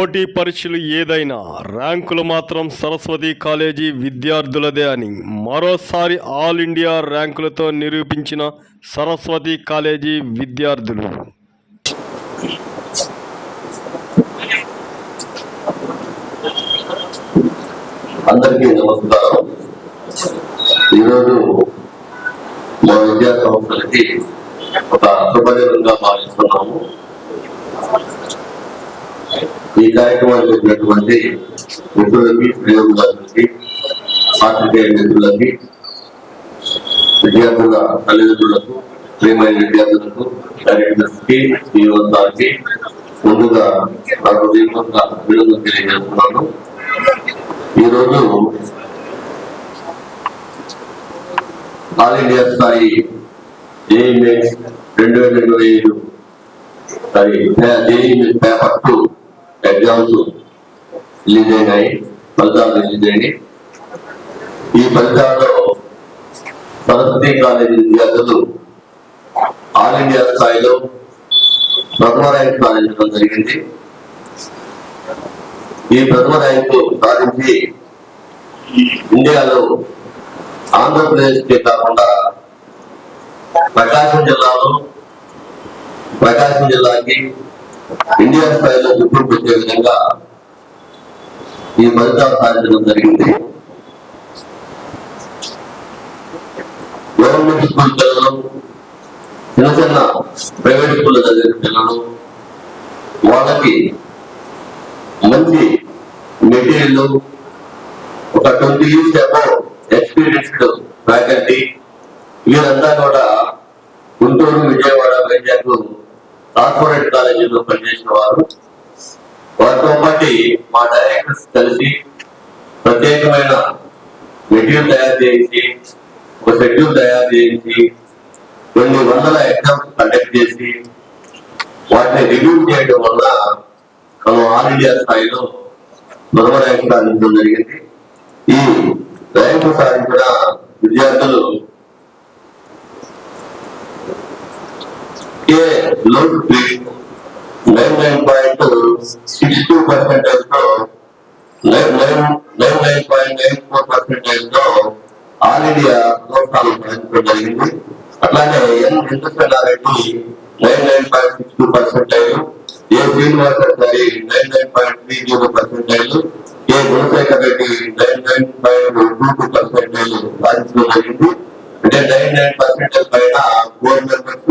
పోటీ పరీక్షలు ఏదైనా ర్యాంకులు మాత్రం సరస్వతి కాలేజీ విద్యార్థులదే అని మరోసారి ఆల్ ఇండియా ర్యాంకులతో నిరూపించిన సరస్వతి కాలేజీ విద్యార్థులు. అందరికీ నమస్కారం. ఈరోజు మా విద్యా సంస్థలకి ఒక శుభదినంగా భావిస్తున్నాము ఈ కార్యక్రమానికి వచ్చినటువంటి మిత్రులకి ప్రయోగాలకి పాత్రికేయ మిత్రులకి విద్యార్థుల తల్లిదండ్రులకు ప్రియమైన విద్యార్థులకు డైరెక్టర్స్కి CEO సార్కి ముందుగా నాకు దీపంగా విలువలు తెలియజేస్తున్నాను. ఈరోజు ఆల్ ఇండియా స్థాయి ఏఈ రెండు వేల ఇరవై ఐదు sorry JEE mains paper two exams release అయినాయి ఫలితాలు రిలీజ్ అయినాయి. ఈ ఫలితాల్లో సరస్వతి కాలేజీ విద్యార్థులు ఆల్ ఇండియా స్థాయిలో ప్రథమ ర్యాంక్ సాధించడం జరిగింది. ఈ ప్రథమ ర్యాంకు సాధించి ఇండియాలో ఆంధ్రప్రదేశ్కి కాకుండా ప్రకాశం జిల్లాలో ప్రకాశం జిల్లాకి ఇండియా స్థాయిలో గుర్తింపు వచ్చే విధంగా ఈ ఫలితాలు కార్యక్రమం జరిగింది. గవర్నమెంట్ స్కూల్ పిల్లలు చిన్న చిన్న ప్రైవేట్ స్కూల్లో చదివిన పిల్లలు వాళ్ళకి మంచి మెటీరియల్ ఒక twenty years above experienced faculty వీరంతా కూడా గుంటూరు విజయవాడ వైజాగ్ కార్పొరేట్ కాలేజీలో పనిచేసిన వారు. వారితో పాటు మా డైరెక్టర్స్ కలిసి ప్రత్యేకమైన మెటీరియల్ తయారు చేసి ఒక షెడ్యూల్ తయారు చేసి కొన్ని వందల ఎగ్జామ్స్ కండక్ట్ చేసి వాటిని రివ్యూ చేయడం వల్ల మనం ఆల్ ఇండియా స్థాయిలో ప్రథమ ర్యాంకు సాధించడం జరిగింది. ఈ ర్యాంకు సాధించిన విద్యార్థులు K load nine nine point six two పర్సెంటేజ్లో nine nine nine nine point nine four పర్సెంటేజ్లో all India ప్రోత్సాహం సాధించడం జరిగింది. అట్లానే N Venkatareddy nine nine point six two percentage A Srinivasachari nine nine point three zero percentage A Gunasekhar Reddy nine nine point two two percentage సాధించడం జరిగింది. అంటే nine nine percentage పైన board members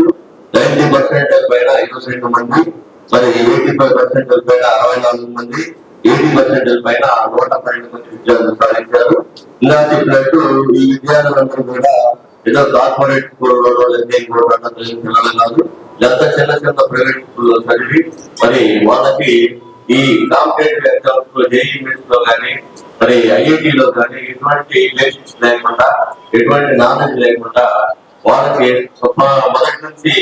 ninety percent పైన ఇరవై రెండు మంది మరి eighty five percent పైన అరవై నాలుగు మంది ఎయిటీ పర్సెంట్ పైన నూట పన్నెండు మంది విద్యార్థులు సాధించారు. ఇలా చెప్పినట్టు ఈ విద్యార్థులందరూ కూడా ఏదో కార్పొరేట్ స్కూల్లో పిల్లలు కాదు ఎంత చిన్న చిన్న ప్రైవేట్ స్కూల్లో చదివి మరి వాళ్ళకి ఈ కాంపిటేటివ్ ఎగ్జామ్స్లో జేఈ లో కానీ మరి ఐఐటి లో కానీ ఎటువంటి బేసిక్స్ లేకుండా ఎటువంటి నాలెడ్జ్ లేకుండా వాళ్ళకి మొదటి నుంచి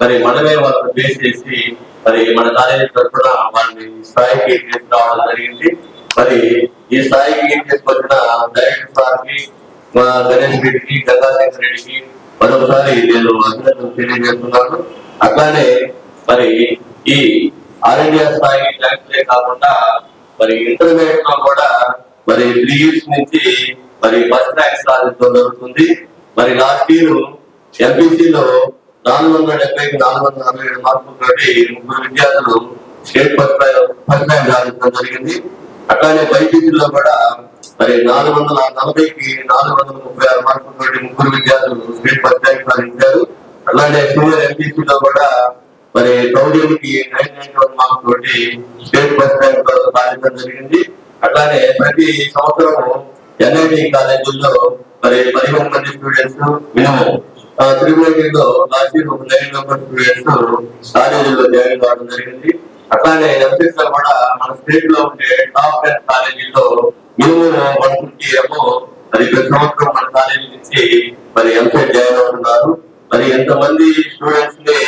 మరి మనమే వాళ్ళకి బేస్ చేసి మరి మన కాలేజీ తరఫున వాళ్ళని స్థాయికి తీసుకురావడం జరిగింది. మరి ఈ స్థాయికి తీసుకొచ్చిన డైరెక్టర్ సార్కి మా గణేష్ రెడ్డికి గంగాశేఖర్ రెడ్డికి మరొకసారి నేను అభినందనలు తెలియజేస్తున్నాను. అట్లానే మరి ఈ ఆల్ ఇండియా స్థాయి ర్యాంకులే కాకుండా మరి ఇంటర్మీడియట్లో కూడా మరి త్రీ ఇయర్స్ నుంచి మరి ఫస్ట్ ర్యాంక్ సాధించడం జరుగుతుంది. మరి లాస్ట్ ఇయర్ ఎంపీసీలో నాలుగు వందల డెబ్బైకి నాలుగు వందల అరవై ఏడు మార్కులతోటి ముగ్గురు విద్యార్థులు స్టేట్ ఫస్ట్ ఫస్ట్ ర్యాంక్ సాధించడం జరిగింది. అట్లానే బైపీసీలో కూడా మరి నాలుగు వందల నలభైకి నాలుగు వందల ముప్పై ఆరు మార్కులతోటి ముగ్గురు విద్యార్థులు స్టేట్ ఫస్ట్ ర్యాంక్ సాధించారు. అట్లానే సీనియర్ ఎంపీసీలో కూడా మరి కౌడికి నైన్ నైన్ వన్ మార్క్స్ తోటి స్టేట్ ఫస్ట్ ర్యాంక్ సాధించడం జరిగింది. అట్లానే ప్రతి సంవత్సరం ఎన్ఐటి కాలేజీల్లో మరి పదిహేను మంది స్టూడెంట్స్ మినిమం త్రివేణిలో లాస్ట్ ఇయర్ ఒక స్టూడెంట్స్ కాలేజీలో జాయిన్ కావడం జరిగింది. అట్లానే ఎంసెస్ కూడా మన స్టేట్లో ఉండే టాప్ టెన్ కాలేజీలో మినిమం వన్ ఫిఫ్టీ ఏమో మరి ప్రతి సంవత్సరం మన కాలేజీ నుంచి మరి ఎంసెట్ జాయిన్ అవుతున్నారు. మరి ఎంతమంది స్టూడెంట్స్ని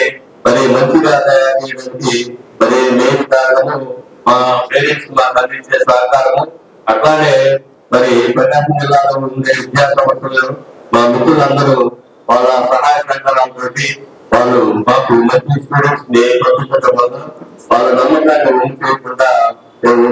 మరి మంచిగా తయారు చేయడానికి మరి మెయిన్ కారణము మా పేరెంట్స్ మాకు అందించే సహకారము. అట్లానే మరి ప్రకాశం జిల్లాలో ఉండే విద్యా సంస్థలు మా మిత్రులందరూ వాళ్ళ సహాయ సహకారాలతో వాళ్ళు మాకు మంచి స్టూడెంట్స్ని పంపించడం వల్ల వాళ్ళ నమ్మకాన్ని ఉంచేయకుండా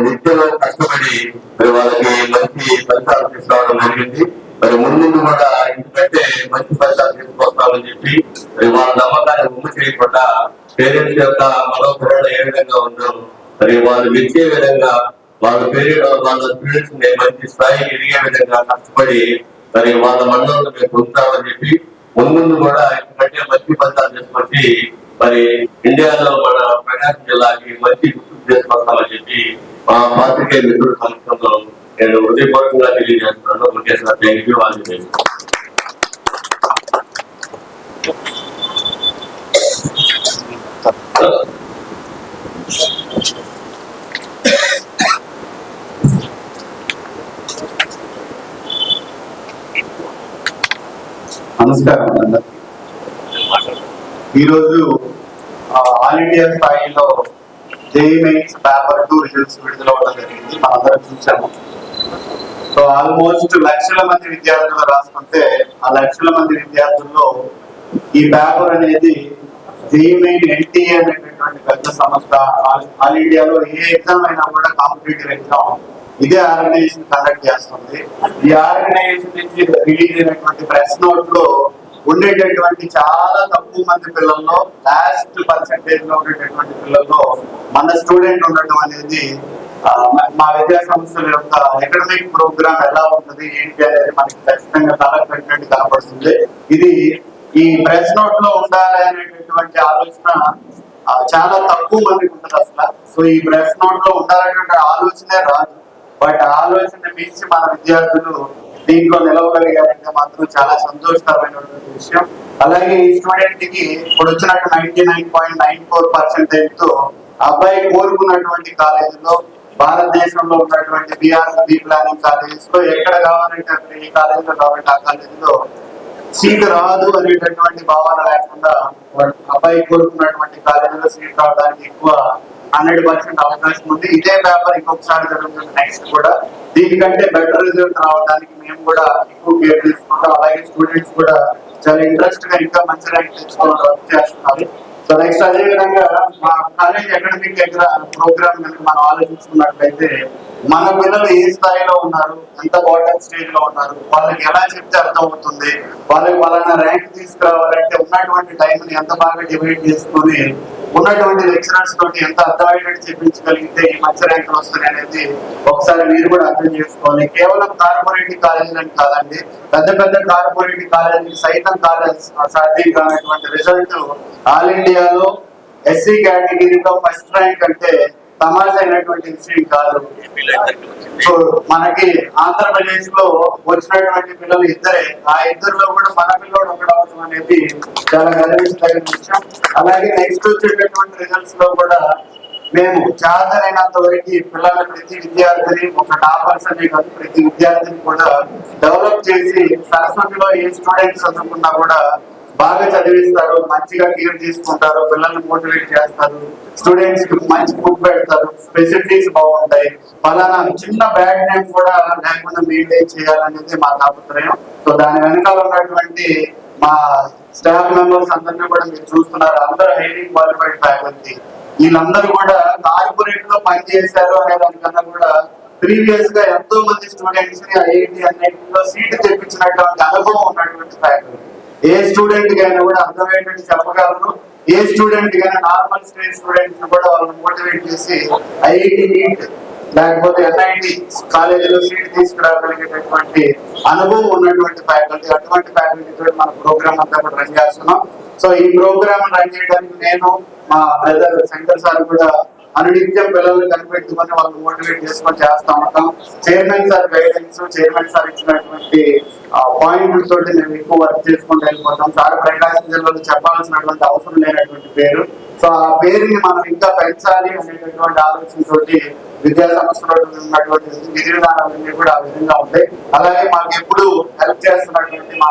నిత్యం కష్టపడి మరి వాళ్ళకి మంచి ఫలితాలు తీసుకురావడం జరిగింది. మరి ముందు కూడా ఎందుకంటే మంచి ఫలితాలు తీసుకొస్తామని చెప్పి మరి వాళ్ళ నమ్మకాన్ని ఉమ్మ చేయకుండా పేరెంట్స్ యొక్క మనోభరణ ఏ విధంగా ఉందో మరి వాళ్ళు మెచ్చే విధంగా వాళ్ళ పేరెంట్ వాళ్ళ స్టూడెంట్స్ని మంచి స్థాయికి ఎదిగే విధంగా కష్టపడి మరి వాళ్ళ మండలంలో మేము పొందుతామని చెప్పి ముందు కూడా ఎందుకంటే మంచి ఫలితాలు తీసుకొచ్చి మరి ఇండియాలో మన ప్రకాశం జిల్లాకి మంచి గుర్తింపు తీసుకొస్తామని చెప్పి మా పాత్రికేయ మిత్రుల సమక్షంలో నేను హృదయపూర్వకంగా తెలియజేస్తున్నాను. Okay thank you all Thank you. నమస్కారం ఈరోజు ఆల్ ఇండియా స్థాయిలో JEE mains paper two results విడుదల అవ్వడం జరిగింది. మనందరం చూసాము సో ఆల్మోస్ట్ లక్షల మంది విద్యార్థులు రాసుకుంటే ఆ లక్షల మంది విద్యార్థుల్లో ఈ పేపర్ అనేది జేఈ మెయిన్ ఎన్టీఏ అనేటటువంటి పెద్ద సంస్థ. ఆల్- ఆల్ ఇండియాలో ఏ ఎగ్జామ్ అయినా కూడా కాంపిటేటివ్ ఎగ్జామ్. ఇదే ఆర్గనైజేషన్ కండక్ట్ చేస్తుంది. ఈ ఆర్గనైజేషన్ నుంచి రిలీజ్ అయినటువంటి ప్రెస్ నోట్లో ఉండేటటువంటి చాలా తక్కువ మంది పిల్లల్లో లాస్ట్ పర్సంటేజ్లో ఉండేటటువంటి పిల్లల్లో మన స్టూడెంట్ ఉండటం అనేది మా- విద్యా సంస్థల యొక్క అకాడమిక్ ప్రోగ్రామ్ ఎలా ఉంటుంది ఏంటి అనేది మనకి ఖచ్చితంగా కలెక్ట్ కనపడుతుంది. ఇది ఈ ప్రెస్ నోట్లో ఉండాలి అనేటటువంటి ఆలోచన చాలా తక్కువ మందికి ఉంటుంది అసలు. సో ఈ ప్రెస్ నోట్లో ఉండాలనేటువంటి ఆలోచనే రాదు. బట్ ఆలోచన మించి మన విద్యార్థులు దీంట్లో నిలవగలిగారంటే మాత్రం చాలా సంతోషకరమైనటువంటి విషయం. అలాగే ఈ స్టూడెంట్కి ఇప్పుడు వచ్చినట్టు ninety nine point nine four పర్సెంటేజ్తో అబ్బాయి కోరుకున్నటువంటి కాలేజీలో భారతదేశంలో ఉన్నటువంటి బిఆర్ బి ప్లానింగ్ కాలేజెస్లో ఎక్కడ కావాలంటే అక్కడ ఈ కాలేజీలో కావాలంటే ఆ కాలేజీలో సీట్ రాదు అనేటటువంటి భావన లేకుండా అబ్బాయి కోరుకున్నటువంటి కాలేజీలో సీట్ రావడానికి ఎక్కువ హండ్రెడ్ పర్సెంట్ అవకాశం ఉంది. ఇదే పేపర్ ఇంకొకసారి జరుగుతుంది నెక్స్ట్ కూడా. దీనికంటే బెటర్ రిజల్ట్ రావడానికి మేము కూడా ఎక్కువ కేర్ తీసుకుంటాం. అలాగే స్టూడెంట్స్ కూడా చాలా ఇంట్రెస్ట్గా ఇంకా మంచి ర్యాంక్ తెచ్చుకోవడం వర్క్ చేస్తున్నారు. సో నెక్స్ట్ అదే విధంగా మా కాలేజ్ అకాడమిక్ ప్రోగ్రామ్ కనుక మనం ఆలోచించుకున్నట్లయితే మన పిల్లలు ఏ స్థాయిలో ఉన్నారు ఎంత బాటమ్ స్టేజ్లో ఉన్నారు వాళ్ళకి ఎలా చెప్తే అర్థం అవుతుంది వాళ్ళకి వాళ్ళ ర్యాంక్ తీసుకురావాలంటే ఉన్నటువంటి టైంని ఎంత బాగా డివైడ్ చేసుకొని ఉన్నటువంటి లెక్చరర్స్ తోటి ఎంత అర్థమయ్యేటట్టు చెప్పించగలిగితే ఈ మంచి ర్యాంకులు వస్తాయి అనేది ఒకసారి మీరు కూడా అర్థం చేసుకోవాలి. కేవలం కార్పొరేట్ అని కాదండి పెద్ద పెద్ద కార్పొరేట్ కాలేజీ సైతం కాలేజ్ సాధ్యం కానటువంటి రిజల్ట్ ఆల్ ఇండియాలో ఎస్సీ కేటగిరీలో ఫస్ట్ ర్యాంక్ అంటే తమాషా అయినటువంటి విషయం కాదు. సో మనకి ఆంధ్రప్రదేశ్లో వచ్చినటువంటి పిల్లలు ఇద్దరే ఆ ఇద్దరిలో కూడా మన పిల్లడు ఒకడు అనేది చాలా గర్వించదగిన విషయం. అలాగే నెక్స్ట్ వచ్చేటటువంటి రిజల్ట్స్లో కూడా మేము చేతనైనంత వరకు పిల్లల ప్రతి విద్యార్థిని ఒక టాపర్స్ అనే కాదు ప్రతి విద్యార్థిని కూడా డెవలప్ చేసి సరస్వతిలో ఏ స్టూడెంట్స్ చదువుకున్నా కూడా బాగా చదివిస్తారు మంచిగా కేర్ తీసుకుంటారు పిల్లల్ని మోటివేట్ చేస్తారు స్టూడెంట్స్కి మంచి ఫుడ్ పెడతారు ఫెసిలిటీస్ బాగుంటాయి. ఫలానా చిన్న బ్యాడ్ నేమ్ కూడా లేకుండా మెయింటైన్ చేయాలనేది మా తాపత్రయం. సో దాని వెనకాల ఉన్నటువంటి మా స్టాఫ్ మెంబర్స్ అందరినీ కూడా మీరు చూస్తున్నారు. అందరూ హైలీ క్వాలిఫైడ్ ఫ్యాకల్టీ వీళ్ళందరూ కూడా కార్పొరేట్లో పనిచేశారు అనే దానికన్నా కూడా ప్రీవియస్గా ఎంతో మంది స్టూడెంట్స్ని ఐఐటి అన్నింటిలో సీట్ తెప్పించినటువంటి అనుభవం ఉన్నటువంటి ఫ్యాకల్టీ ఏ స్టూడెంట్కి అయినా కూడా అర్థమయ్యేటట్టు చెప్పగలను. ఏ స్టూడెంట్ కైనా నార్మల్ స్టేజ్ స్టూడెంట్ కూడా వాళ్ళని మోటివేట్ చేసి ఐఐటి నీట్ లేకపోతే ఎన్ఐటి కాలేజీలో సీట్ తీసుకురాగలిగేటటువంటి అనుభవం ఉన్నటువంటి ఫ్యాకల్టీ అటువంటి ఫ్యాకల్టీ మన ప్రోగ్రామ్ అంతా కూడా రన్ చేస్తున్నాం. సో ఈ ప్రోగ్రామ్ రన్ చేయడానికి నేను మా బ్రదర్ శంకర్ సార్ కూడా అనునిత్యం పిల్లల్ని కనిపెట్టుకొని వాళ్ళని మోటివేట్ చేసుకొని చేస్తా ఉంటాం. Chairman sir guidance chairman sir ఇచ్చినటువంటి పాయింట్ తోటి మేము ఎక్కువ వర్క్ చేసుకుంటూ వెళ్ళిపోతాం. సార్ ప్రకాశం జిల్లాలో చెప్పాల్సినటువంటి అవసరం లేనటువంటి పేరు. సో ఆ పేరుని మనం ఇంకా పెంచాలి అనేటటువంటి ఆలోచన తోటి విద్యా సంస్థలో ఉన్నటువంటి విధి విధానాలన్నీ కూడా ఆ విధంగా ఉంటాయి. అలాగే మాకు ఎప్పుడు హెల్ప్ చేస్తున్నటువంటి మా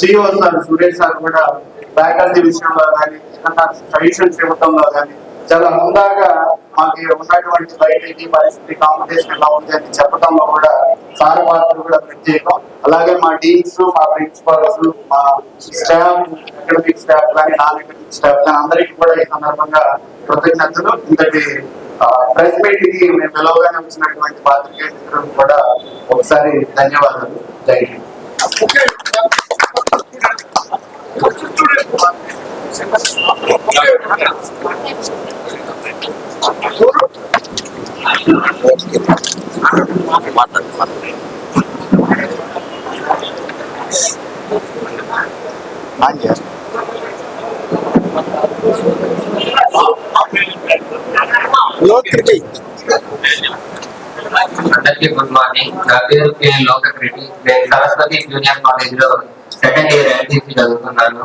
సిఇఓ సార్ సురేష్ సార్ కూడా ఫ్యాకల్టీ విషయంలో కానీ ఏదన్నా సజెషన్స్ ఇవ్వటంలో కానీ చాలా ముందాగా మాకు ఉన్నటువంటి బయటకి పరిస్థితి కాంపిటీషన్ ఎలా ఉంది అని చెప్పడంలో కూడా సార్ పాత్ర కూడా ప్రత్యేకం. అలాగే మా టీమ్స్ మా ప్రిన్సిపాల్స్ మా స్టాఫ్ అకాడమిక్ స్టాఫ్ కానీ నాన్ అకాడమిక్ స్టాఫ్ కానీ అందరికీ కూడా ఈ సందర్భంగా కృతజ్ఞతలు. ఇంతటి ప్రెస్ మీట్కి మేము పిలవగానే వచ్చినటువంటి పాత్రికేయులకు కూడా ఒకసారి ధన్యవాదాలు. జై హింద్ అందరికీ గుడ్ మార్నింగ్ నా పేరు కే లోకక్ రెడ్డి నేను సరస్వతి జూనియర్ కాలేజ్లో సెకండ్ ఇయర్ ఎల్టీసీ చదువుతున్నాను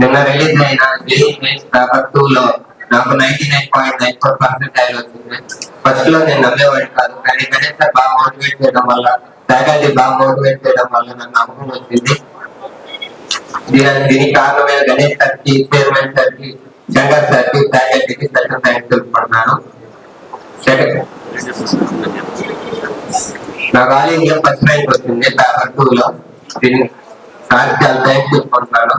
నిన్న రిలీజ్ అయిన జేఈ మెయిన్స్ పేపర్ టూ లో నాకు ninety nine point nine four percent percentile వచ్చింది. ఫస్ట్లో నేను నమ్మేవాడి కాదు కానీ గణేష్ సార్ బాగా మోటివేట్ చేయడం వల్ల ఫ్యాకల్టీ బాగా మోటివేట్ చేయడం వల్ల నాకు నమ్మకం వచ్చింది. దీని దీనికి కారణమైన గణేష్ సార్కి చైర్మన్ సార్కి శంకర్ సార్కి ఫ్యాకల్టీకి సెకండ్ థ్యాంక్స్ తెలుపుకుంటున్నాను. సెకండ్ నాకు ఆల్ ఇండియా ఫస్ట్ ర్యాంక్ వచ్చింది పేపర్ టూ లో. దీనికి సార్ చాలా థ్యాంక్స్ చెప్పుకుంటున్నాను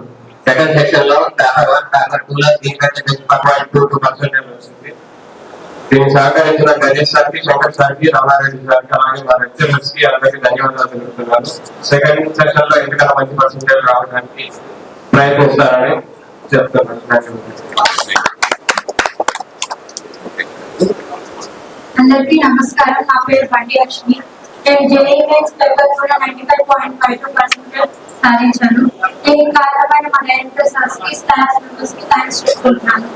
సెకండ్ సెక్షన్లో పేపర్ వన్ పేపర్ టూ లో దీనికంటే five point two two percentage వచ్చింది. దీన్ని సహకరించిన గణేష్ సార్కి శంకర్ సార్కి రమారెడ్డి సార్కి అలాగే మా లెక్చరర్స్కి అందరికీ ధన్యవాదాలు తెలుపుతున్నాను. సెకండ్ సెక్షన్లో ఎందుకన్నా మంచి పర్సెంటేజ్ రావడానికి ప్రయత్నిస్తారని చెప్తున్నాను. థ్యాంక్ యూ అందరికీ నమస్కారం. నా పేరు బండి లక్ష్మి. నేను జేఈ మెయిన్స్ పేపర్ కూడా ninety five point five two percentage సాధించాను దీనికి కారణమైన మా డైరెక్టర్ సార్స్కి స్టాఫ్ మెంబర్స్కి థ్యాంక్స్ చెప్పుకుంటున్నాను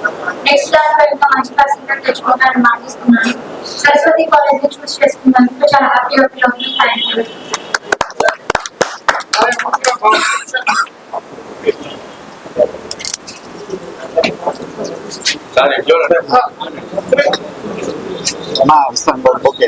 నెక్స్ట్ క్లాస్లో ఇంకా మంచి పర్సెంటేజ్ తెచ్చుకుంటానని మాటిస్తున్నాను సరస్వతి కాలేజ్ని చూస్ చేసుకున్నందుకు చాలా హ్యాపీగా ఫీల్ అవుతుంది థ్యాంక్ యూ అమ్మా ఇస్తాను ఓకే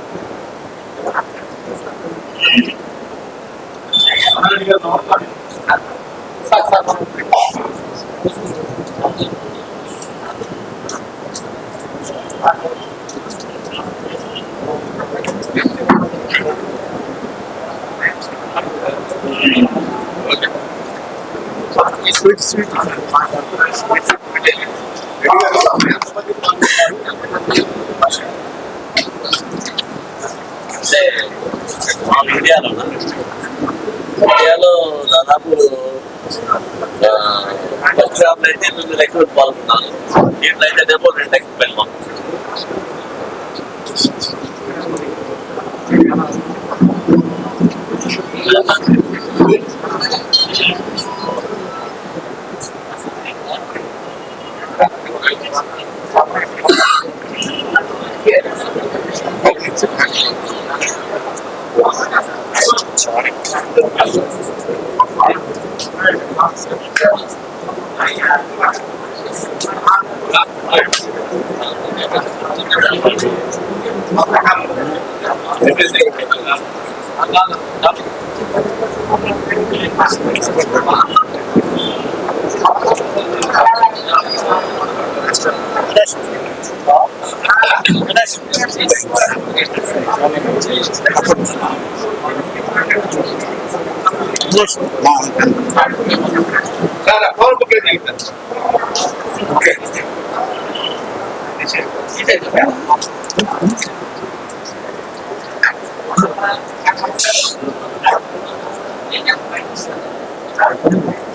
ఇండియాలో ఇండియాలో దాదాపు ఫస్ట్ జాబ్ అయితే తొమ్మిది లక్షలు పాల్గొన్నాను దీంట్లో అయితే డెబ్బై రెండు లక్షలు I have Cara. Ok. Thank you.